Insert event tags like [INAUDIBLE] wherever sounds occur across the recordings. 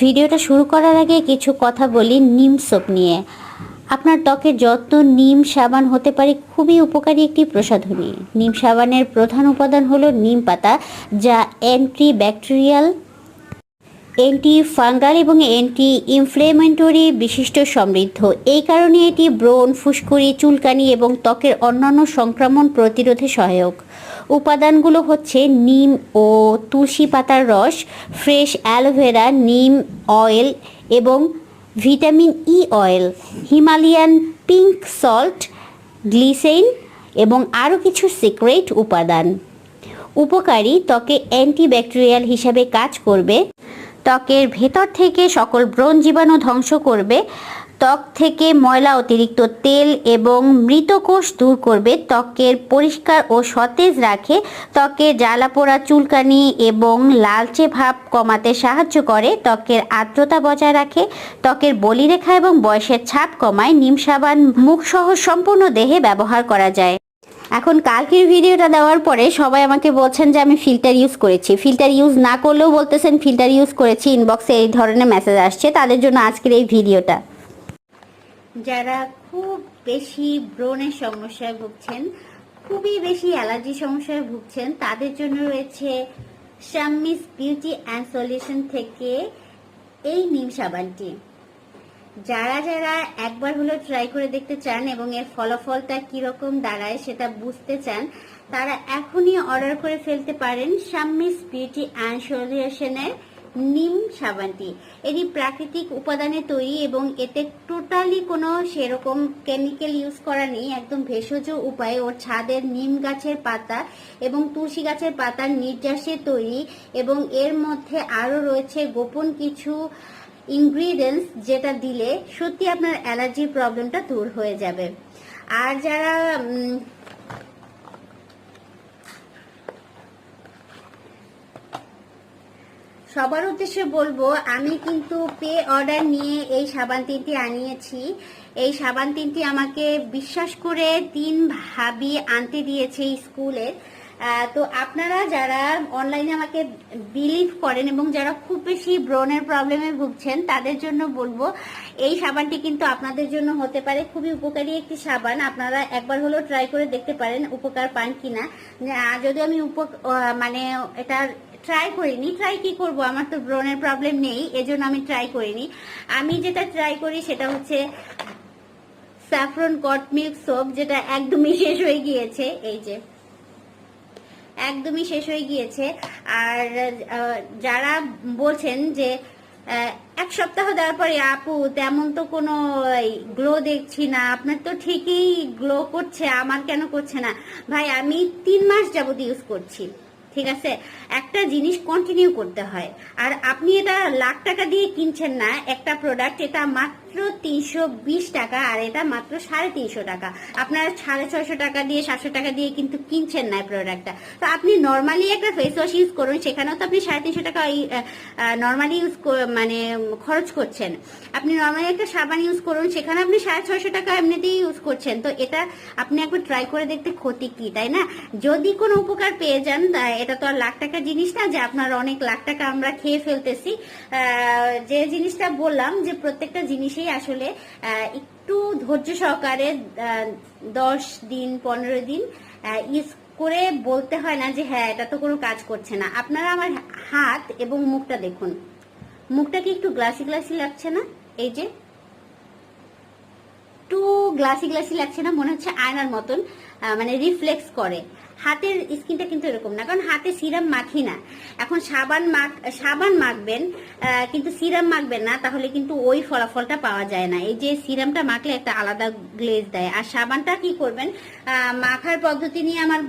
ভিডিওটা শুরু করার আগে কিছু কথা বলি নিম সোপ নিয়ে। আপনার ত্বকের যত্ন নিম সাবান হতে পারে, খুবই উপকারী একটি প্রসাধনী। নিম সাবানের প্রধান উপাদান হলো নিম পাতা, যা অ্যান্টি ব্যাকটেরিয়াল অ্যান্টি ফাঙ্গাল এবং অ্যান্টি ইনফ্লেমেটরি বিশিষ্ট সমৃদ্ধ। এই কারণে এটি ব্রণ, ফুসকুড়ি, চুলকানি এবং ত্বকের অন্যান্য সংক্রমণ প্রতিরোধে সহায়ক। উপাদানগুলো হচ্ছে নিম ও তুলসী পাতার রস, ফ্রেশ অ্যালোভেরা, নিম অয়েল এবং vitamin E oil, Himalayan pink salt, glycerin এবং আরও কিছু সিক্রেট উপাদান। উপকারী ত্বকে অ্যান্টিব্যাকটেরিয়াল হিসাবে কাজ করবে, ত্বকের ভেতর থেকে সকল ব্রণ জীবাণু ধ্বংস করবে ত্বক থেকে ময়লা অতিরিক্ত তেল এবং মৃত কোষ দূর করবে। ত্বকের পরিষ্কার ও সতেজ রাখে। ত্বকের জ্বালা পোড়া চুলকানি এবং লালচে ভাব কমাতে সাহায্য করে। ত্বকের আর্দ্রতা বজায় রাখে। ত্বকের বলিরেখা এবং বয়সের ছাপ কমায়। নিম, সাবান, মুখসহ সম্পূর্ণ দেহে ব্যবহার করা যায়। এখন কালকের ভিডিওটা দেওয়ার পরে সবাই আমাকে বলছেন যে আমি ফিল্টার ইউজ করেছি। ফিল্টার ইউজ না করলেও বলতেছেন, ফিল্টার ইউজ করেছি। ইনবক্সে এই ধরনের মেসেজ আসছে। তাদের জন্য আজকের এই ভিডিওটা। যারা খুব বেশি ব্রণের সমস্যায় ভুগছেন, খুবই বেশি অ্যালার্জি সমস্যায় ভুগছেন, তাদের জন্য রয়েছে শাম্মিস বিউটি অ্যান্ড সলিউশন থেকে এই নিম সাবানটি। যারা যারা একবার হলেও ট্রাই করে দেখতে চান এবং এর ফলাফলটা কীরকম দাঁড়ায় সেটা বুঝতে চান, তারা এখনই অর্ডার করে ফেলতে পারেন শাম্মিস বিউটি অ্যান্ড সলিউশনের নিম সাবানটি। এটি প্রাকৃতিক উপাদানে তৈরি এবং এতে টোটালি কোনো সেরকম কেমিক্যাল ইউজ করা নেই, একদম ভেষজ উপায়ে। ওর ছাদের নিম গাছের পাতা এবং তুলসী গাছের পাতার নির্যাসে তৈরি এবং এর মধ্যে আরও রয়েছে গোপন কিছু ইনগ্রিডিয়েন্টস যেটা দিলে সত্যি আপনার অ্যালার্জির প্রবলেমটা দূর হয়ে যাবে। আর যারা সবার উদ্দেশ্যে বলব আমি কিন্তু পে অর্ডার নিয়ে এই সাবান তিনটি আনিয়েছি। এই সাবান তিনটি আমাকে বিশ্বাস করে তিন ভাবি আনতে দিয়েছে স্কুলের। আহ, তো আপনারা যারা অনলাইনে আমাকে বিলিভ করেন এবং যারা খুব বেশি ব্রণের প্রবলেমে ভুগছেন, তাদের জন্য বলব, এই সাবানটি কিন্তু আপনাদের জন্য হতে পারে খুবই উপকারী একটি সাবান। আপনারা একবার হলেও ট্রাই করে দেখতে পারেন উপকার পান কিনা। যদিও আমি উপ মানে এটা ট্রাই করিনি ট্রাই কি করব? আমার তো ব্রণের প্রবলেম নেই, এজন্য আমি ট্রাই করিনি। আমি যেটা ট্রাই করি সেটা হচ্ছে স্যাফরন কট মিল্ক সোপ যেটা একদমই শেষ হয়ে গিয়েছে। এই যে একদমই শেষ হয়ে গিয়েছে। আর যারা বলছেন যে এক সপ্তাহ দেওয়ার পরে, আপু, তেমন তো কোনো গ্লো দেখছি না। আপনার তো ঠিকই গ্লো করছে, আমার কেন করছে না? ভাই, আমি তিন মাস যাবত ইউজ করছি, ঠিক আছে? একটা জিনিস কন্টিনিউ করতে হয়। আর আপনি এটা লাখ টাকা দিয়ে কিনছেন না, একটা প্রোডাক্ট এটা মাত্র তিনশো বিশ টাকা, আর এটা মাত্র সাড়ে তিনশো টাকা। আপনারা সাড়ে ছয়শো টাকা দিয়ে, সাতশো টাকা দিয়ে কিন্তু কিনছেন না প্রোডাক্টটা তো আপনি নর্মালি একটা ফেস ওয়াশ ইউজ করুন, সেখানেও তো আপনি সাড়ে তিনশো টাকা নর্মালি ইউজ মানে খরচ করছেন। আপনি নর্মালি একটা সাবান ইউজ করুন, সেখানে আপনি সাড়ে ছয়শো টাকা এমনিতেই ইউজ করছেন। তো এটা আপনি একবার ট্রাই করে দেখতে ক্ষতি কি, তাই না? যদি কোনো উপকার পেয়ে যান এটা তো আর লাখ টাকার জিনিস না, যে আপনার অনেক লাখ টাকা আমরা খেয়ে ফেলতেছি। যে জিনিসটা বললাম যে প্রত্যেকটা জিনিসেই আসলে একটু ধৈর্য সহকারে দশ দিন, পনেরো দিন ইউজ করে বলতে হয় না যে হ্যাঁ এটা তো কোনো কাজ করছে না। আপনারা আমার হাত এবং মুখটা দেখুন। মুখটা কি একটু গ্লাসি গ্লাসি লাগছে না? এই যে। একটু গ্লাসি গ্লাসি লাগছে না? মনে হচ্ছে আয়নার মতন মানে রিফ্লেক্স করে। হাতের স্কিনটা কিন্তু এরকম না, কারণ হাতে সিরাম মাখি না। এখন সাবান মাখ সাবান মাখবেন কিন্তু সিরাম মাখবেন না, তাহলে কিন্তু ওই ফলাফলটা পাওয়া যায় না। এই যে সিরামটা মাখলে একটা আলাদা গ্লেজ দেয়। আর সাবানটা কি করবেন মাখার পদ্ধতি নিয়ে আমার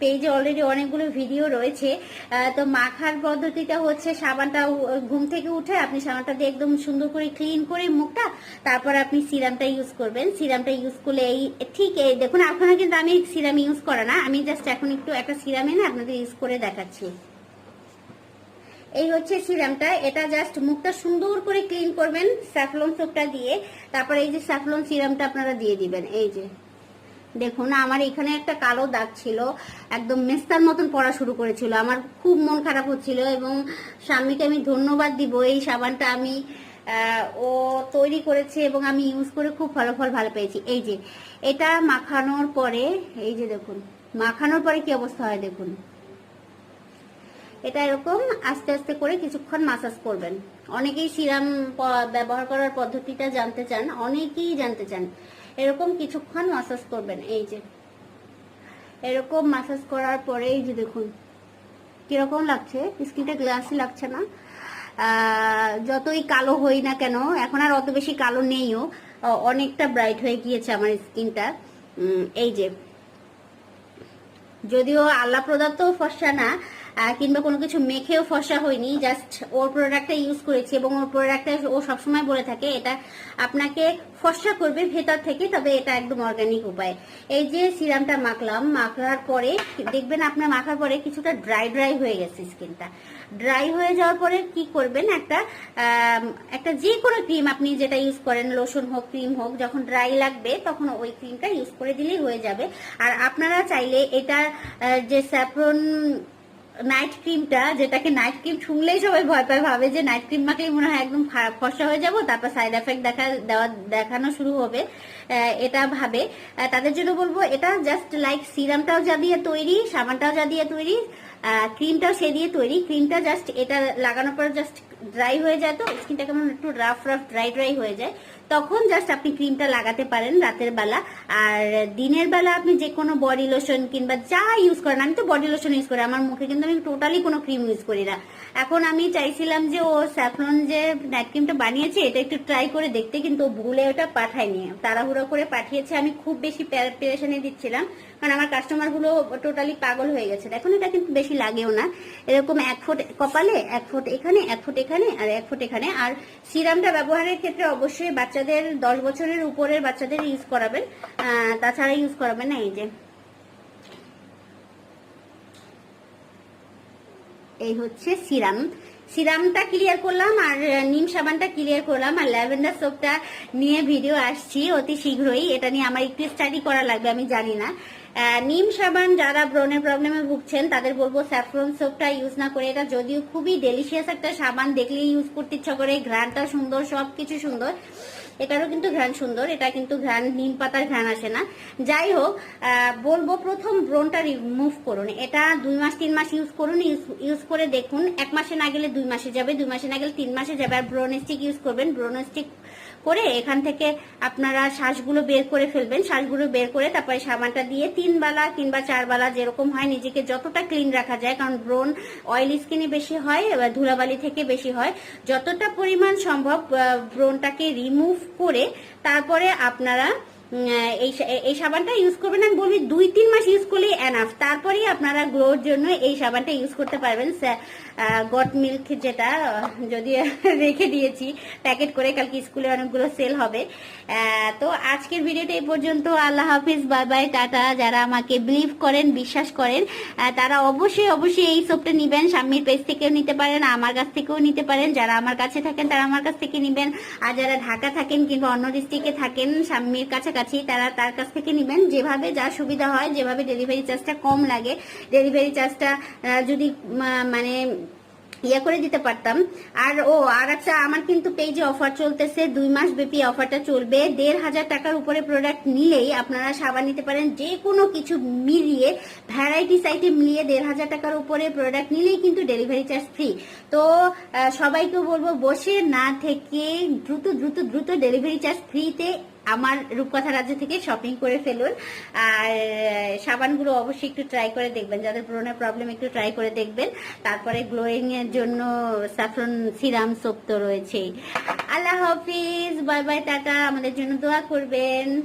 পেজে অলরেডি অনেকগুলো ভিডিও রয়েছে। তো মাখার পদ্ধতিটা হচ্ছে সাবানটা ঘুম থেকে উঠে আপনি সাবানটা দিয়ে একদম সুন্দর করে ক্লিন করে মুখটা, তারপর আপনি সিরামটা ইউজ করবেন। সিরামটা ইউজ করলে এই, ঠিক এই, দেখুন, আপনারা কিন্তু আমি সিরাম ইউজ করা না, আমি জাস্ট এখন একটু একটা সিরাম এনে আপনাদের ইউজ করে দেখাচ্ছি। এই হচ্ছে সিরামটা, এটা জাস্ট মুখটা সুন্দর করে ক্লিন করবেন স্যাফলন সোপটা দিয়ে। তারপরে এই যে স্যাফলন সিরামটা আপনারা দিয়ে দিবেন, এই যে। দেখুন আমার এখানে একটা কালো দাগ ছিল, একদম মেস্তার মতন পড়া শুরু করেছিল। আমার খুব মন খারাপ হচ্ছিল এবং স্বামীকে আমি ধন্যবাদ দিব, এই সাবানটা আমি ও তৈরি করেছে এবং আমি ইউজ করে খুব ফলাফল ভালো পেয়েছি। এই যে, এটা মাখানোর পরে, এই যে দেখুন। মাখানোর পরে কি অবস্থা হয় দেখুন। এটা এরকম আস্তে আস্তে করে কিছুক্ষণ মাসাজ করবেন। অনেকেই সিরাম ব্যবহার করার পদ্ধতিটা জানতে চান, অনেকেই জানতে চান। এরকম কিছুক্ষণ মাসাজ করবেন, এই যে। এরকম মাসাজ করার পরে এই যে দেখুন, কীরকম লাগছে? স্কিনটা গ্লাসি লাগছে না। যতই কালো হই না কেন, এখন আর অত বেশি কালো নেইও। অনেকটা ব্রাইট হয়ে গিয়েছে আমার স্কিনটা এই যে। যদিও আল্লাহ প্রদত্ত ফর্সা না কিংবা কোনো কিছু মেখেও ফসা হয়নি জাস্ট ওর প্রোডাক্টটা ইউজ করেছি এবং ওর প্রোডাক্টটা ও সবসময় বলে থাকে, এটা আপনাকে ফসা করবে ভেতর থেকে, তবে এটা একদম অর্গানিক উপায়। এই যে সিরামটা মাখলাম, মাখার পরে দেখবেন আপনার মাখার পরে কিছুটা ড্রাই ড্রাই হয়ে গেছে স্কিনটা ড্রাই হয়ে যাওয়ার পরে কি করবেন, একটা একটা যে কোনো ক্রিম আপনি যেটা ইউজ করেন লোশন হোক ক্রিম হোক, যখন ড্রাই লাগবে, তখন ওই ক্রিমটা ইউজ করে দিলেই হয়ে যাবে। আর আপনারা চাইলে এটা যে স্যাফরন নাইট ক্রিমটা যেটাকে নাইট ক্রিম শুনলেই সবাই ভয় পায়, ভাবে যে নাইট ক্রিম মাখলেই মনে হয় একদম ফা- ফর্সা হয়ে যাব, তারপর সাইড এফেক্ট দেখা, দেওয়া, দেখানো শুরু হবে। এটা ভাবে। তাদের জন্য বলব, এটা জাস্ট লাইক সিরামটাও যা দিয়ে তৈরি, সাবানটাও যা দিয়ে তৈরি ক্রিমটাও সে দিয়ে তৈরি। ক্রিমটা জাস্ট এটা লাগানোর পর জাস্ট ড্রাই হয়ে যায় তো স্কিনটা কেমন একটু রাফ রাফ ড্রাই ড্রাই হয়ে যায়। তখন জাস্ট আপনি ক্রিমটা লাগাতে পারেন রাতের বেলা। আর দিনের বেলা আপনি যে কোনো বডি লোশন কিংবা যা ইউজ করেন, আমি তো বডি লোশন ইউজ করি, আমার মুখে কিন্তু আমি টোটালি কোনো ক্রিম ইউজ করি না। এখন আমি চাইছিলাম যে ও স্যাফরন যে নাইট ক্রিমটা বানিয়েছে, এটা একটু ট্রাই করে দেখতে, কিন্তু ভুলে ওটা পাঠায়নি। তাড়াহুড়ো করে পাঠিয়েছে, আমি খুব বেশি পেরেশানি দিচ্ছিলাম, কারণ আমার কাস্টমারগুলো টোটালি পাগল হয়ে গেছে। এখন এটা কিন্তু বেশি লাগেও না। এরকম এক ফুট কপালে, এক ফুট এখানে, এক ফুট এখানে, আর এক ফুট এখানে। আর সিরামটা ব্যবহারের ক্ষেত্রে অবশ্যই বাচ্চাদের, দশ বছরের উপরের বাচ্চাদের ইউজ করাবেন। তাছাড়া ইউজ করাবেন না, এই যে। এই হচ্ছে সিরাম। সিরামটা ক্লিয়ার করলাম আর নিম সাবানটা ক্লিয়ার করলাম আর ল্যাভেন্ডার সোপটা নিয়ে ভিডিও আসছি অতি শীঘ্রই। এটা নিয়ে আমার একটু স্টাডি করা লাগবে, আমি জানি না। নিম সাবান যারা ব্রণের প্রবলেমে ভুগছেন, তাদের বলব স্যাফরন সোপটা ইউজ না করে এটা যদিও খুবই ডেলিশিয়াস একটা সাবান, দেখলেই ইউজ করতে ইচ্ছা করে, ঘ্রাণটা সুন্দর, সবকিছু সুন্দর। এটারও কিন্তু ঘ্রাণ সুন্দর, এটা কিন্তু ঘ্রাণ, নিম পাতার ঘ্রাণ আসে না। যাই হোক বলব প্রথম ব্রণটা রিমুভ করুন। এটা দুই মাস, তিন মাস ইউজ করুন ইউজ করে দেখুন। এক মাসে না গেলে দুই মাসে যাবে, দুই মাসে না গেলে তিন মাসে যাবে। আর ব্রোন স্টিক ইউজ করবেন ব্রোন স্টিক করে এখান থেকে আপনারা শ্বাসগুলো বের করে ফেলবেন। শ্বাসগুলো বের করে তারপরে সাবানটা দিয়ে তিন বেলা কিংবা চার বালা যেরকম হয় নিজেকে যতটা ক্লিন রাখা যায়, কারণ ব্রোন অয়েল স্কিনে বেশি হয় ধুলাবালি থেকে বেশি হয়। যতটা পরিমাণ সম্ভব ব্রোনটাকে রিমুভ করে তারপরে আপনারা এই সাবানটা ইউজ করবেন আমি বলবি দুই, তিন মাস ইউজ করলেই এনাফ তারপরেই আপনারা গ্লোর জন্য এই সাবানটা ইউজ করতে পারবেন। গট মিল্ক যেটা যদি [LAUGHS] রেখে দিয়েছি, প্যাকেট করে, কালকে স্কুলে অনেকগুলো সেল হবে। তো আজকের ভিডিওটা এই পর্যন্ত। আল্লাহ হাফিজ বাই বাই টাটা। যারা আমাকে বিলিভ করেন, বিশ্বাস করেন তারা অবশ্যই অবশ্যই এই সোপটা নেবেন। স্বামীর পেজ থেকেও নিতে পারেন, আমার কাছ থেকেও নিতে পারেন। যারা আমার কাছে থাকেন, তারা আমার কাছ থেকে নেবেন। আর যারা ঢাকা থাকেন কিংবা অন্য ডিস্ট্রিক্টে থাকেন, স্বামীর কাছাকাছি তারা তার কাছ থেকে নেবেন। যেভাবে যা সুবিধা হয়, যেভাবে ডেলিভারি চার্জটা কম লাগে ডেলিভারি চার্জটা যদি মানে ইয়ে করে দিতে পারতাম। আর, ও, আর একটা আমার কিন্তু পেজে অফার চলতেছে, দুই মাস ব্যাপী অফারটা চলবে। দেড় হাজার টাকার উপরে প্রোডাক্ট নিলেই আপনারা সাবান নিতে পারেন, যে কোনো কিছু মিলিয়ে ভ্যারাইটি সাইটে মিলিয়ে দেড় হাজার টাকার উপরে প্রোডাক্ট নিলেই কিন্তু ডেলিভারি চার্জ ফ্রি তো সবাইকে বলব, বসে না থেকে দ্রুত দ্রুত দ্রুত ডেলিভারি চার্জ ফ্রিতে আমার রূপকথা রাজ্য থেকে শপিং করে ফেলুন। আর সাবানগুলো অবশ্যই একটু ট্রাই করে দেখবেন। যাদের পুরোনো প্রবলেম একটু ট্রাই করে দেখবেন। তারপরে গ্লোয়িং এর জন্য স্যাফরন সিরাম সোপ তো রয়েছেই। আল্লাহ হাফিজ বাই বাই টাটা। আমাদের জন্য দোয়া করবেন।